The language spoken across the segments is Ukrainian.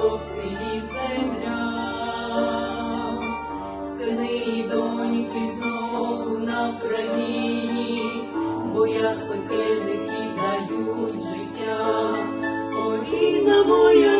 посилі земля, сини і доньки знову на Україні, бо як пекельники дають життя, Оліна моя.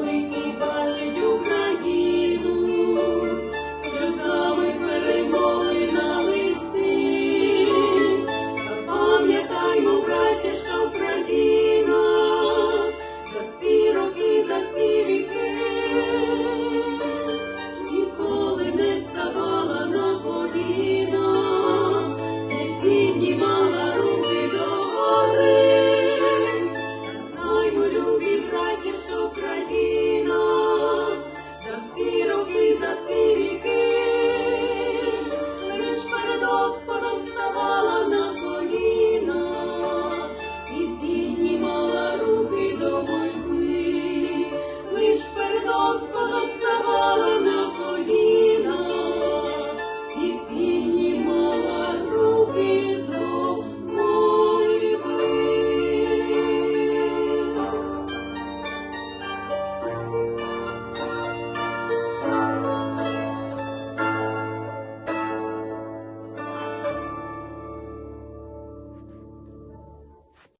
Glory